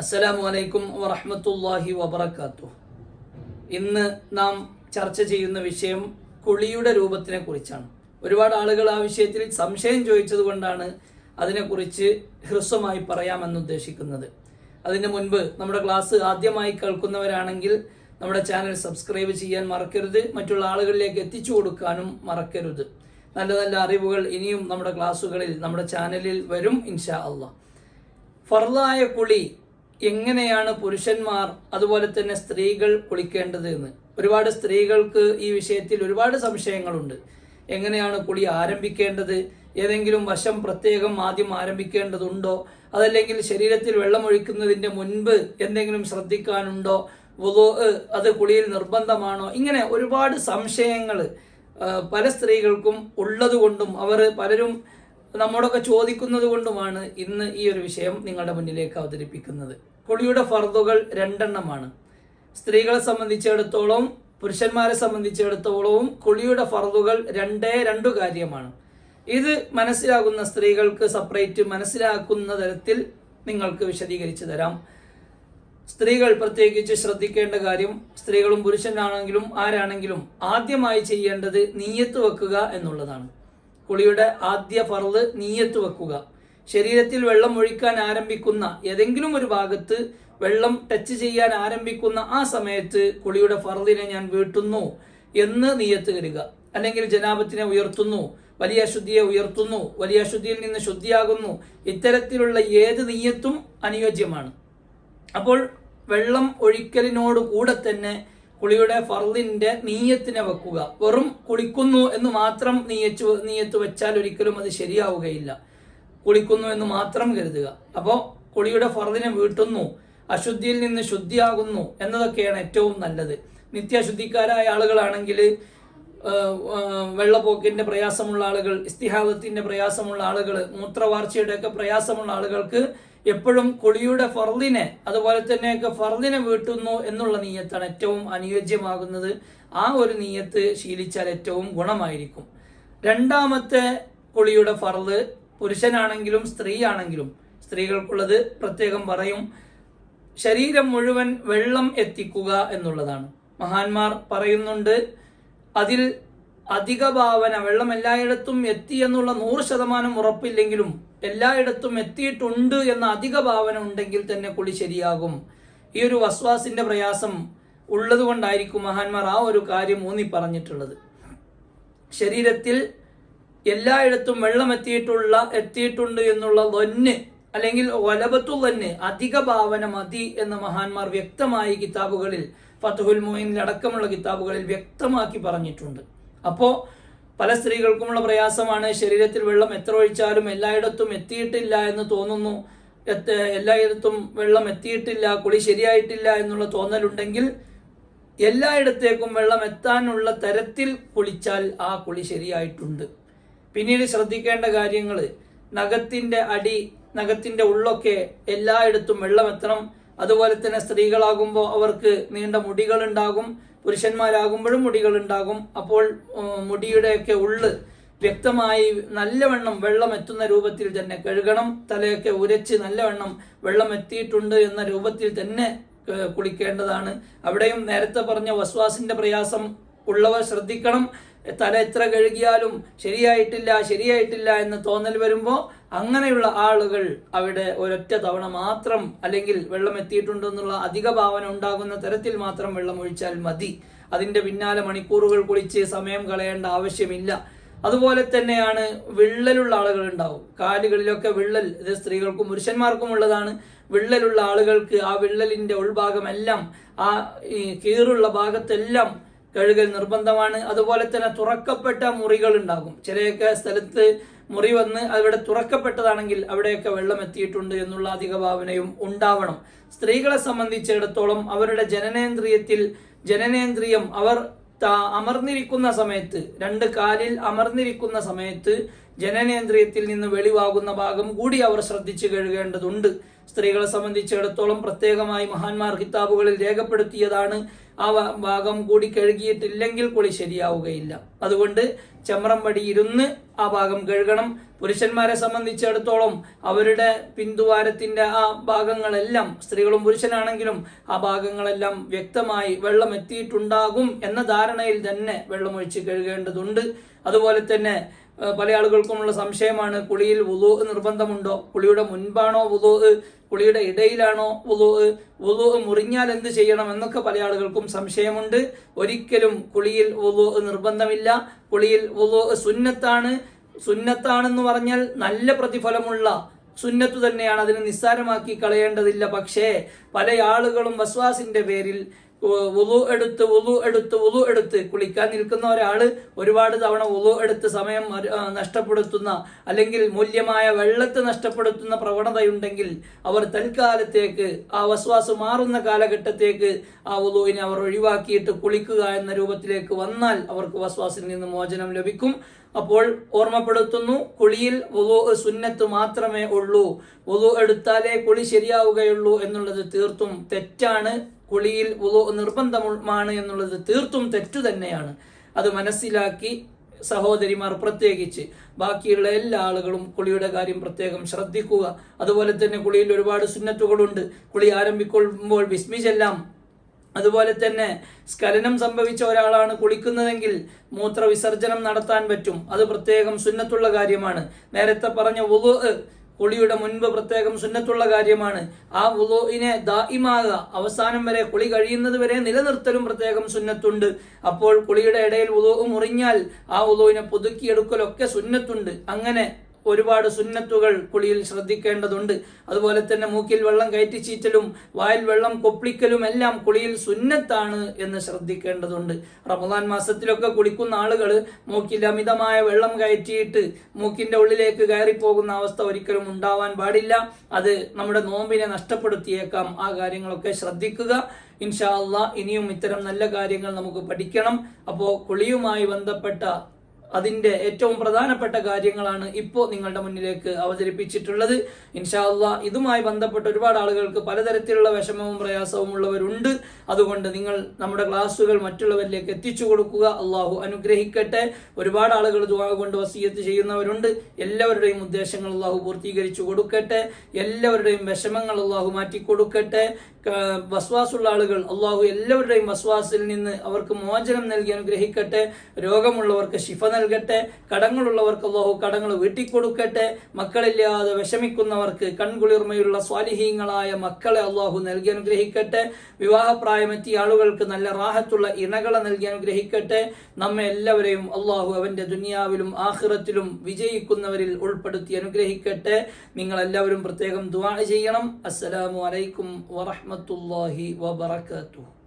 അസ്സലാമു അലൈക്കും വറഹ്മത്തുള്ളാഹി വബറകാത്തു ഇന്ന് നാം ചർച്ച ചെയ്യുന്ന വിഷയം കുളിയുടെ രൂപത്തിനെ കുറിച്ചാണ്. ഒരുപാട് ആളുകൾ ആ വിഷയത്തിൽ സംശയം ചോദിച്ചത് കൊണ്ടാണ് അതിനെക്കുറിച്ച് ഹ്രസ്വമായി പറയാമെന്ന് ഉദ്ദേശിക്കുന്നത്. അതിന് മുൻപ് നമ്മുടെ ക്ലാസ് ആദ്യമായി കേൾക്കുന്നവരാണെങ്കിൽ നമ്മുടെ ചാനൽ സബ്സ്ക്രൈബ് ചെയ്യാൻ മറക്കരുത് മറ്റുള്ള ആളുകളിലേക്ക് എത്തിച്ചു കൊടുക്കാനും മറക്കരുത്. നല്ല നല്ല അറിവുകൾ ഇനിയും നമ്മുടെ ക്ലാസ്സുകളിൽ നമ്മുടെ ചാനലിൽ വരും ഇൻഷാ അള്ളാഹ് ഫർലായ കുളി എങ്ങനെയാണ് പുരുഷന്മാർ അതുപോലെ തന്നെ സ്ത്രീകൾ കുളിക്കേണ്ടത് എന്ന്? ഒരുപാട് സ്ത്രീകൾക്ക് ഈ വിഷയത്തിൽ ഒരുപാട് സംശയങ്ങളുണ്ട്. എങ്ങനെയാണ് കുളി ആരംഭിക്കേണ്ടത്? ഏതെങ്കിലും വശം പ്രത്യേകം ആദ്യം ആരംഭിക്കേണ്ടതുണ്ടോ? അതല്ലെങ്കിൽ ശരീരത്തിൽ വെള്ളമൊഴിക്കുന്നതിന്റെ മുൻപ് എന്തെങ്കിലും ശ്രദ്ധിക്കാനുണ്ടോ? വുളു അത് കുളിയിൽ നിർബന്ധമാണോ? ഇങ്ങനെ ഒരുപാട് സംശയങ്ങൾ പല സ്ത്രീകൾക്കും ഉള്ളതുകൊണ്ടും അവർ പലരും നമ്മോടൊക്കെ ചോദിക്കുന്നത് കൊണ്ടുമാണ് ഇന്ന് ഈ ഒരു വിഷയം നിങ്ങളുടെ മുന്നിലേക്ക് അവതരിപ്പിക്കുന്നത്. കുളിയുടെ ഫർദുകൾ രണ്ടെണ്ണമാണ്. സ്ത്രീകളെ സംബന്ധിച്ചിടത്തോളം പുരുഷന്മാരെ സംബന്ധിച്ചിടത്തോളവും കുളിയുടെ ഫർദുകൾ രണ്ടേ രണ്ടു കാര്യമാണ്. ഇത് മനസ്സിലാകുന്ന സ്ത്രീകൾക്ക് സെപ്പറേറ്റ് മനസ്സിലാക്കുന്ന തരത്തിൽ നിങ്ങൾക്ക് വിശദീകരിച്ചു തരാം. സ്ത്രീകൾ പ്രത്യേകിച്ച് ശ്രദ്ധിക്കേണ്ട കാര്യം സ്ത്രീകളും പുരുഷനാണെങ്കിലും ആരാണെങ്കിലും ആദ്യമായി ചെയ്യേണ്ടത് നീയത്ത് വെക്കുക എന്നുള്ളതാണ്. കുളിയുടെ ആദ്യ ഫർദ് നീയത്ത് വെക്കുക. ശരീരത്തിൽ വെള്ളം ഒഴിക്കാൻ ആരംഭിക്കുന്ന ഏതെങ്കിലും ഒരു ഭാഗത്ത് വെള്ളം ടച്ച് ചെയ്യാൻ ആരംഭിക്കുന്ന ആ സമയത്ത് കുളിയുടെ ഫർദിനെ ഞാൻ വീട്ടുന്നു എന്ന് നീയത്ത് കരുക അല്ലെങ്കിൽ ജനാപത്തിനെ ഉയർത്തുന്നു വലിയ അശുദ്ധിയെ ഉയർത്തുന്നു വലിയ അശുദ്ധിയിൽ നിന്ന് ശുദ്ധിയാകുന്നു. ഇത്തരത്തിലുള്ള ഏത് നീയത്തും അനുയോജ്യമാണ്. അപ്പോൾ വെള്ളം ഒഴിക്കലിനോട് കൂടെ തന്നെ കുളിയുടെ ഫർദിന്റെ നീയത്തിനെ വെക്കുക. വെറും കുളിക്കുന്നു എന്ന് മാത്രം നീയച്ചു നീയത്ത് വെച്ചാൽ ഒരിക്കലും അത് ശരിയാവുകയില്ല. കുളിക്കുന്നു എന്ന് മാത്രം കരുതുക. അപ്പോൾ കുളിയുടെ ഫർദിനെ വീട്ടുന്നു. അശുദ്ധിയിൽ നിന്ന് ശുദ്ധിയാകുന്നു എന്നതൊക്കെയാണ് ഏറ്റവും നല്ലത്. നിത്യശുദ്ധിക്കാരായ ആളുകളാണെങ്കിൽ വെള്ളപ്പോക്കിന്റെ പ്രയാസമുള്ള ആളുകൾ ഇസ്തിഹാദത്തിന്റെ പ്രയാസമുള്ള ആളുകൾ മൂത്രവാർച്ചയുടെ ഒക്കെ പ്രയാസമുള്ള ആളുകൾക്ക് എപ്പോഴും കുളിയുടെ ഫർദിനെ അതുപോലെ തന്നെയൊക്കെ ഫർദിനെ വീട്ടുന്നു എന്നുള്ള നീയത്താണ് ഏറ്റവും അനുയോജ്യമാകുന്നത്. ആ ഒരു നീയത്ത് ശീലിച്ചാൽ ഏറ്റവും ഗുണമായിരിക്കും. രണ്ടാമത്തെ കുളിയുടെ ഫർദ് പുരുഷനാണെങ്കിലും സ്ത്രീ ആണെങ്കിലും സ്ത്രീകൾക്കുള്ളത് പ്രത്യേകം പറയും ശരീരം മുഴുവൻ വെള്ളം എത്തിക്കുക എന്നുള്ളതാണ്. മഹാന്മാർ പറയുന്നുണ്ട് അതിൽ അധിക ഭാവന വെള്ളം എല്ലായിടത്തും എത്തി എന്നുള്ള നൂറ് ശതമാനം ഉറപ്പില്ലെങ്കിലും എല്ലായിടത്തും എത്തിയിട്ടുണ്ട് എന്ന അധിക ഭാവന ഉണ്ടെങ്കിൽ തന്നെ കുളി ശരിയാകും. ഈ ഒരു വസ്വാസിന്റെ പ്രയാസം ഉള്ളത് കൊണ്ടായിരിക്കും മഹാന്മാർ ആ ഒരു കാര്യം ഊന്നി പറഞ്ഞിട്ടുള്ളത്. ശരീരത്തിൽ എല്ലായിടത്തും വെള്ളം എത്തിയിട്ടുള്ള എത്തിയിട്ടുണ്ട് എന്നുള്ള ലൊന്ന് അല്ലെങ്കിൽ ഒലപത്തു തന്നെ അധിക ഭാവന മതി എന്ന് മഹാന്മാർ വ്യക്തമായി കിതാബുകളിൽ ഫത്തുഹുൽ മൊയിനിൽ അടക്കമുള്ള കിതാബുകളിൽ വ്യക്തമാക്കി പറഞ്ഞിട്ടുണ്ട്. അപ്പോൾ പല സ്ത്രീകൾക്കുമുള്ള പ്രയാസമാണ്. ശരീരത്തിൽ വെള്ളം എത്ര ഒഴിച്ചാലും എല്ലായിടത്തും എത്തിയിട്ടില്ല എന്ന് തോന്നുന്നു. എല്ലായിടത്തും വെള്ളം എത്തിയിട്ടില്ല കുളി ശരിയായിട്ടില്ല എന്നുള്ള തോന്നലുണ്ടെങ്കിൽ എല്ലായിടത്തേക്കും വെള്ളം എത്താനുള്ള തരത്തിൽ കുളിച്ചാൽ ആ കുളി ശരിയായിട്ടുണ്ട്. പിന്നീട് ശ്രദ്ധിക്കേണ്ട കാര്യങ്ങൾ നഖത്തിന്റെ അടി നഖത്തിന്റെ ഉള്ളൊക്കെ എല്ലായിടത്തും വെള്ളം എത്തണം. അതുപോലെ തന്നെ സ്ത്രീകളാകുമ്പോൾ അവർക്ക് നീണ്ട മുടികൾ ഉണ്ടാകും പുരുഷന്മാരാകുമ്പോഴും മുടികൾ ഉണ്ടാകും അപ്പോൾ മുടിയുടെയൊക്കെ ഉള്ള് വ്യക്തമായി നല്ലവണ്ണം വെള്ളം എത്തുന്ന രൂപത്തിൽ തന്നെ കഴുകണം. തലയൊക്കെ ഉരച്ച് നല്ലവണ്ണം വെള്ളം എത്തിയിട്ടുണ്ട് എന്ന രൂപത്തിൽ തന്നെ കുളിക്കേണ്ടതാണ്. അവിടെയും നേരത്തെ പറഞ്ഞ വസ്വാസിന്റെ പ്രയാസം ഉള്ളവർ ശ്രദ്ധിക്കണം. തല എത്ര കഴുകിയാലും ശരിയായിട്ടില്ല ശരിയായിട്ടില്ല എന്ന് തോന്നൽ വരുമ്പോൾ അങ്ങനെയുള്ള ആളുകൾ അവിടെ ഒരൊറ്റ തവണ മാത്രം അല്ലെങ്കിൽ വെള്ളം എത്തിയിട്ടുണ്ടെന്നുള്ള അധിക ഭാവന ഉണ്ടാകുന്ന തരത്തിൽ മാത്രം വെള്ളം ഒഴിച്ചാൽ മതി. അതിന്റെ പിന്നാലെ മണിക്കൂറുകൾ കുളിച്ച് സമയം കളയേണ്ട ആവശ്യമില്ല. അതുപോലെ തന്നെയാണ് വിള്ളലുള്ള ആളുകൾ ഉണ്ടാവും. കാലുകളിലൊക്കെ വിള്ളൽ ഇത് സ്ത്രീകൾക്കും പുരുഷന്മാർക്കും ഉള്ളതാണ്. വിള്ളലുള്ള ആളുകൾക്ക് ആ വിള്ളലിന്റെ ഉൾഭാഗമെല്ലാം ആ കീറുള്ള ഭാഗത്തെല്ലാം കഴുകൽ നിർബന്ധമാണ്. അതുപോലെ തന്നെ തുറക്കപ്പെട്ട മുറികൾ ഉണ്ടാകും. ചിലയൊക്കെ സ്ഥലത്ത് മുറി വന്ന് അവിടെ തുറക്കപ്പെട്ടതാണെങ്കിൽ അവിടെയൊക്കെ വെള്ളം എത്തിയിട്ടുണ്ട് എന്നുള്ള അധിക ഭാവനയും ഉണ്ടാവണം. സ്ത്രീകളെ സംബന്ധിച്ചിടത്തോളം അവരുടെ ജനനേന്ദ്രിയത്തിൽ ജനനേന്ദ്രിയം അവർ അമർന്നിരിക്കുന്ന സമയത്ത് രണ്ട് കാലിൽ അമർന്നിരിക്കുന്ന സമയത്ത് ജനനേന്ദ്രിയത്തിൽ നിന്ന് വെളിവാകുന്ന ഭാഗം കൂടി അവർ ശ്രദ്ധിച്ചു കഴുകേണ്ടതുണ്ട്. സ്ത്രീകളെ സംബന്ധിച്ചിടത്തോളം പ്രത്യേകമായി മഹാന്മാർ കിതാബുകളിൽ രേഖപ്പെടുത്തിയതാണ് ആ ഭാഗം കൂടി കഴുകിയിട്ടില്ലെങ്കിൽ കുളി ശരിയാവുകയില്ല. അതുകൊണ്ട് ചമ്രം പടി ഇരുന്ന് ആ ഭാഗം കഴുകണം. പുരുഷന്മാരെ സംബന്ധിച്ചിടത്തോളം അവരുടെ പിന്തുവാരത്തിന്റെ ആ ഭാഗങ്ങളെല്ലാം സ്ത്രീകളും പുരുഷനാണെങ്കിലും ആ ഭാഗങ്ങളെല്ലാം വ്യക്തമായി വെള്ളം എത്തിയിട്ടുണ്ടാകും എന്ന ധാരണയിൽ തന്നെ വെള്ളമൊഴിച്ച് കഴുകേണ്ടതുണ്ട്. അതുപോലെ തന്നെ പല ആളുകൾക്കുമുള്ള സംശയമാണ് കുളിയിൽ വുളു നിർബന്ധമുണ്ടോ? കുളിയുടെ മുൻപാണോ വുളു? കുളിയുടെ ഇടയിലാണോ വുളു? വുളു മുറിഞ്ഞാൽ എന്ത് ചെയ്യണം എന്നൊക്കെ പല ആളുകൾക്കും സംശയമുണ്ട്. ഒരിക്കലും കുളിയിൽ വുളു നിർബന്ധമില്ല. കുളിയിൽ വുളു സുന്നത്താണ്. സുന്നത്താണെന്ന് പറഞ്ഞാൽ നല്ല പ്രതിഫലമുള്ള സുന്നത്ത് തന്നെയാണ് അതിനെ നിസ്സാരമാക്കി കളയേണ്ടതില്ല. പക്ഷേ പല ആളുകളും വസ്വാസിന്റെ പേരിൽ ഉളു എടുത്ത് ഉളു എടുത്ത് ഉളു എടുത്ത്. കുളിക്കാൻ നിൽക്കുന്ന ഒരാൾ ഒരുപാട് തവണ ഉളു എടുത്ത് സമയം നഷ്ടപ്പെടുത്തുന്ന അല്ലെങ്കിൽ മൂല്യമായ വെള്ളത്തെ നഷ്ടപ്പെടുത്തുന്ന പ്രവണതയുണ്ടെങ്കിൽ അവർ തൽക്കാലത്തേക്ക് ആ വസ്വാസ് മാറുന്ന കാലഘട്ടത്തേക്ക് ആ ഉളുവിനെ അവർ ഒഴിവാക്കിയിട്ട് കുളിക്കുക എന്ന രൂപത്തിലേക്ക് വന്നാൽ അവർക്ക് വസ്വാസിൽ നിന്ന് മോചനം ലഭിക്കും. അപ്പോൾ ഓർമ്മപ്പെടുത്തുന്നു കുളിയിൽ വുളു സുന്നത്ത് മാത്രമേ ഉള്ളൂ. വുളു എടുത്താലേ കുളി ശരിയാവുകയുള്ളൂ എന്നുള്ളത് തീർത്തും തെറ്റാണ്. കുളിയിൽ നിർബന്ധമാണ് എന്നുള്ളത് തീർത്തും തെറ്റു തന്നെയാണ്. അത് മനസ്സിലാക്കി സഹോദരിമാർ പ്രത്യേകിച്ച് ബാക്കിയുള്ള എല്ലാ ആളുകളും കുളിയുടെ കാര്യം പ്രത്യേകം ശ്രദ്ധിക്കുക. അതുപോലെ തന്നെ കുളിയിൽ ഒരുപാട് സുന്നത്തുകളുണ്ട്. കുളി ആരംഭിക്കുമ്പോൾ വിസ്മിച്ചെല്ലാം അതുപോലെ തന്നെ സ്കലനം സംഭവിച്ച ഒരാളാണ് കുളിക്കുന്നതെങ്കിൽ മൂത്രവിസർജനം നടത്താൻ പറ്റും. അത് പ്രത്യേകം സുന്നത്തുള്ള കാര്യമാണ്. നേരത്തെ പറഞ്ഞ വുളു കുളിയുടെ മുൻപ് പ്രത്യേകം സുന്നത്തുള്ള കാര്യമാണ്. ആ വുളുവിനെ ദായിമാകുക അവസാനം വരെ കുളി കഴിയുന്നത് വരെ നിലനിർത്തലും പ്രത്യേകം സുന്നത്തുണ്ട്. അപ്പോൾ കുളിയുടെ ഇടയിൽ വുളു മുറിഞ്ഞാൽ ആ വുളുവിനെ പുതുക്കിയെടുക്കലൊക്കെ സുന്നത്തുണ്ട്. അങ്ങനെ ഒരുപാട് സുന്നത്തുകൾ കുളിയിൽ ശ്രദ്ധിക്കേണ്ടതുണ്ട്. അതുപോലെ തന്നെ മൂക്കിൽ വെള്ളം കയറ്റി ചീറ്റലും വായിൽ വെള്ളം കൊപ്പിക്കലും എല്ലാം കുളിയിൽ സുന്നത്താണ് എന്ന് ശ്രദ്ധിക്കേണ്ടതുണ്ട്. റമദാൻ മാസത്തിലൊക്കെ കുളിക്കുന്ന ആളുകൾ മൂക്കിൽ അമിതമായ വെള്ളം കയറ്റിയിട്ട് മൂക്കിന്റെ ഉള്ളിലേക്ക് കയറിപ്പോകുന്ന അവസ്ഥ ഒരിക്കലും ഉണ്ടാവാൻ പാടില്ല. അത് നമ്മുടെ നോമ്പിനെ നഷ്ടപ്പെടുത്തിയേക്കാം. ആ കാര്യങ്ങളൊക്കെ ശ്രദ്ധിക്കുക. ഇൻഷാ അള്ളാ ഇനിയും ഇത്തരം നല്ല കാര്യങ്ങൾ നമുക്ക് പഠിക്കണം. അപ്പോൾ കുളിയുമായി ബന്ധപ്പെട്ട അതിന്റെ ഏറ്റവും പ്രധാനപ്പെട്ട കാര്യങ്ങളാണ് ഇപ്പോൾ നിങ്ങളുടെ മുന്നിലേക്ക് അവതരിപ്പിച്ചിട്ടുള്ളത്. ഇൻഷാല്ല ഇതുമായി ബന്ധപ്പെട്ട ഒരുപാട് ആളുകൾക്ക് പലതരത്തിലുള്ള വിഷമവും പ്രയാസവും ഉള്ളവരുണ്ട്. അതുകൊണ്ട് നിങ്ങൾ നമ്മുടെ ക്ലാസ്സുകൾ മറ്റുള്ളവരിലേക്ക് എത്തിച്ചു കൊടുക്കുക. അള്ളാഹു അനുഗ്രഹിക്കട്ടെ. ഒരുപാട് ആളുകൾ ദുആ കൊണ്ട് വസീയത്ത് ചെയ്യുന്നവരുണ്ട്. എല്ലാവരുടെയും ഉദ്ദേശങ്ങൾ അള്ളാഹു പൂർത്തീകരിച്ചു കൊടുക്കട്ടെ. എല്ലാവരുടെയും വിഷമങ്ങൾ അള്ളാഹു മാറ്റി കൊടുക്കട്ടെ വസ്വാസുള്ള ആളുകൾ അള്ളാഹു എല്ലാവരുടെയും വസ്വാസിൽ നിന്ന് അവർക്ക് മോചനം നൽകി അനുഗ്രഹിക്കട്ടെ രോഗമുള്ളവർക്ക് ശിഫ നൽകട്ടെ കടങ്ങളുള്ളവർക്ക് അള്ളാഹു കടങ്ങൾ വീട്ടിക്കൊടുക്കട്ടെ മക്കളില്ലാതെ വിഷമിക്കുന്നവർക്ക് കൺകുളിർമയുള്ള സ്വാലിഹീങ്ങളായ മക്കളെ അള്ളാഹു നൽകി അനുഗ്രഹിക്കട്ടെ വിവാഹപ്രായമെത്തിയ ആളുകൾക്ക് നല്ല റാഹത്തുള്ള ഇണകളെ നൽകി അനുഗ്രഹിക്കട്ടെ നമ്മെ എല്ലാവരെയും അള്ളാഹു അവന്റെ ദുനിയാവിലും ആഹ്റത്തിലും വിജയിക്കുന്നവരിൽ ഉൾപ്പെടുത്തി അനുഗ്രഹിക്കട്ടെ. നിങ്ങൾ എല്ലാവരും പ്രത്യേകം ദുആ ചെയ്യണം. അസ്സലാമു അലൈക്കും ورحمة الله وبركاته.